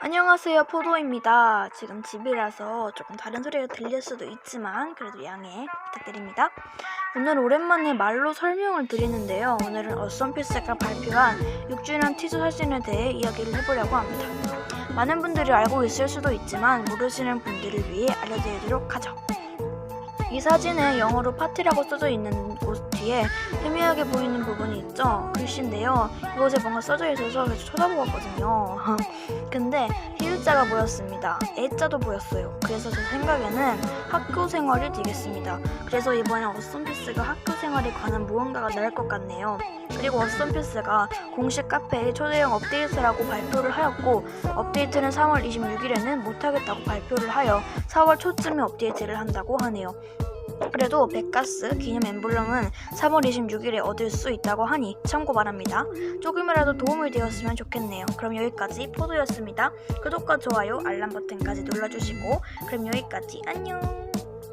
안녕하세요 포도입니다. 지금 집이라서 조금 다른 소리가 들릴 수도 있지만 그래도 양해 부탁드립니다. 오늘 오랜만에 말로 설명을 드리는데요. 오늘은 어썸피스가 발표한 6주년 티저 사진에 대해 이야기를 해보려고 합니다. 많은 분들이 알고 있을 수도 있지만 모르시는 분들을 위해 알려드리도록 하죠. 이 사진에 영어로 파티라고 써져 있는 곳 뒤에 희미하게 보이는 부분이 있죠? 글씨인데요. 이곳에 뭔가 써져 있어서 계속 쳐다보았거든요. 근데 히읗자가 보였습니다. 애자도 보였어요. 그래서 제 생각에는 학교 생활이 되겠습니다. 그래서 이번에 어썸피스가 학교 생활에 관한 무언가가 나올 것 같네요. 그리고 어썸피스가 공식 카페에 초대형 업데이트라고 발표를 하였고 업데이트는 3월 26일에는 못하겠다고 발표를 하여 4월 초쯤에 업데이트를 한다고 하네요. 그래도 백가스 기념 엠블럼은 3월 26일에 얻을 수 있다고 하니 참고 바랍니다. 조금이라도 도움이 되었으면 좋겠네요. 그럼 여기까지 포도였습니다. 구독과 좋아요, 알람 버튼까지 눌러주시고 그럼 여기까지 안녕.